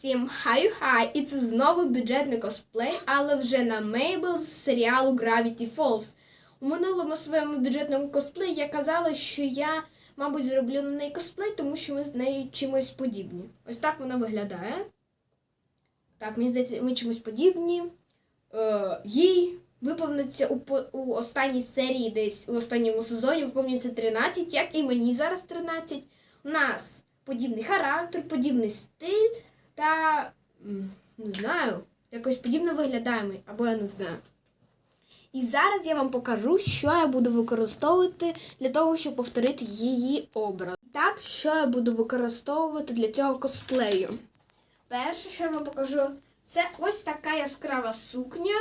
Всім хай-хай! І це знову бюджетний косплей, але вже на Мейбл з серіалу Gravity Falls. У минулому своєму бюджетному косплеї я казала, що я, мабуть, зроблю на неї косплей, тому що ми з нею чимось подібні. Ось так вона виглядає. Так, мені здається, ми чимось подібні. Е, їй виповниться у, у останній серії, десь у останньому сезоні, виповнюється 13, як і мені зараз 13. У нас подібний характер, подібний стиль та не знаю, якось подібно виглядаємо, або я не знаю. І зараз я вам покажу, що я буду використовувати для того, щоб повторити її образ. Так, що я буду використовувати для цього косплею. Перше, що я вам покажу, це ось така яскрава сукня.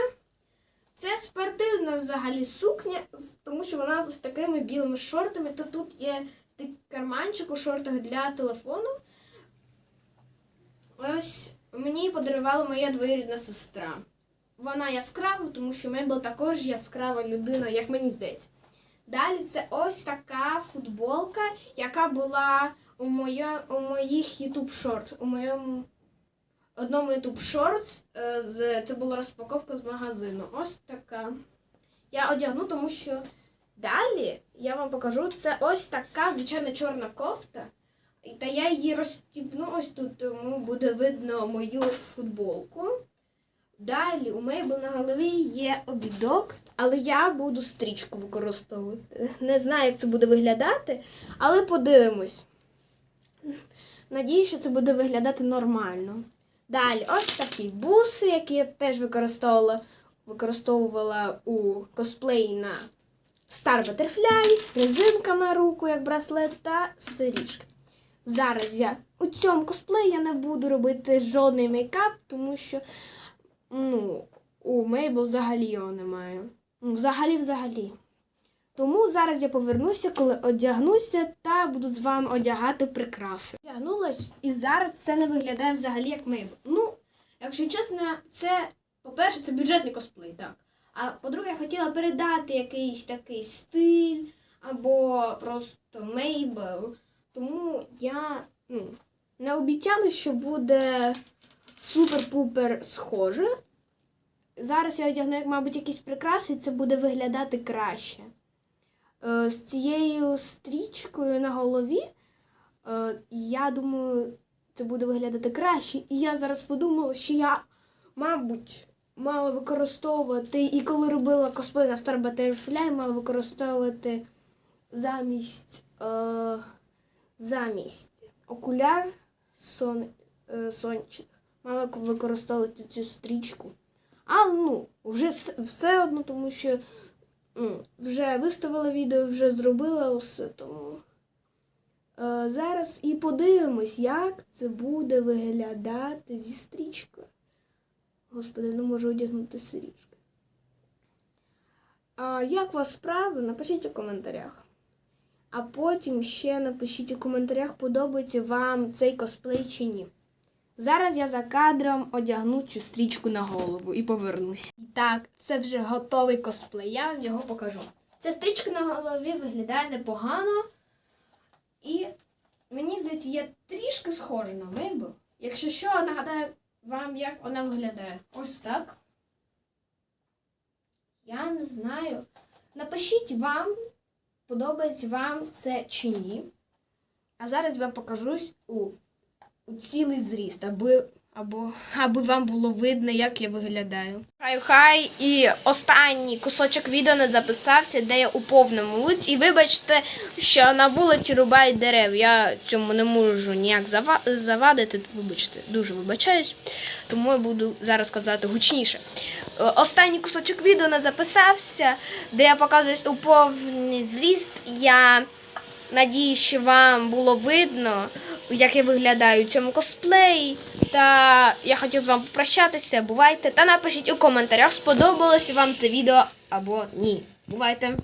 Це спортивна взагалі сукня, тому що вона з ось такими білими шортами. То тут є такий карманчик у шортах для телефону. Ось мені подарувала моя двоюрідна сестра. Вона яскрава, тому що Мейбл також яскрава людина, як мені здається. Далі це ось така футболка, яка була у, моя, у моїх YouTube Shorts. У моєму одному YouTube Shorts е, це була розпаковка з магазину. Ось така. Я одягну, тому що далі я вам покажу це ось така звичайна чорна кофта. Та я її розстібну ось тут, тому буде видно мою футболку. Далі у Мейбл на голові є обідок, але я буду стрічку використовувати. Не знаю, як це буде виглядати, але подивимось. Надію, що це буде виглядати нормально. Далі, ось такі буси, які я теж використовувала, використовувала у косплеї на Star Butterfly, резинка на руку, як браслет, та сиріжки. Зараз я у цьому косплеї я не буду робити жодний мейкап, тому що ну, у Мейбл взагалі його немає. Ну, взагалі, взагалі. Тому зараз я повернуся, коли одягнуся та буду з вами одягати прикраси. Одягнулась, і зараз це не виглядає взагалі як Мейбл. Ну, якщо чесно, це, по-перше, це бюджетний косплей, так. А по-друге, я хотіла передати якийсь такий стиль або просто Мейбл. Тому я ну, не обіцяла, що буде супер-пупер схоже. Зараз я одягну, як, мабуть, якісь прикраси, і це буде виглядати краще. Е, з цією стрічкою на голові, е, я думаю, це буде виглядати краще. І я зараз подумала, що я, мабуть, мала використовувати, і коли робила косплей на Star Butterfly, мала використовувати замість, е, замість окуляр сон, е, сонячних. Мала використовувати цю стрічку. А ну, вже все одно, тому що ну, вже виставила відео, вже зробила усе. Тому е, зараз і подивимось, як це буде виглядати зі стрічкою. Господи, не можу одягнути стрічки. А як у вас справи? Напишіть у коментарях. А потім ще напишіть у коментарях, подобається вам цей косплей чи ні. Зараз я за кадром одягну цю стрічку на голову і повернусь. І так, це вже готовий косплей. Я вам його покажу. Ця стрічка на голові виглядає непогано. І мені здається, я трішки схожа на Мейбл. Якщо що, нагадаю вам, як вона виглядає. Ось так. Я не знаю. Напишіть вам, подобається вам це чи ні. А зараз вам покажусь у у цілий зріст, аби, або, аби вам було видно, як я виглядаю. Хай хай і останній кусочок відео не записався, де я у повному луці. І вибачте, що на вулиці рубають дерев. Я цьому не можу ніяк зава- завадити. Вибачте, дуже вибачаюсь. Тому я буду зараз казати гучніше. Е, Останній кусочок відео не записався, де я показуюсь у повний зріст. Я Надію, що вам було видно, як я виглядаю в цьому косплеї. Та я хотів з вами попрощатися. Бувайте. Та напишіть у коментарях, сподобалося вам це відео або ні. Бувайте!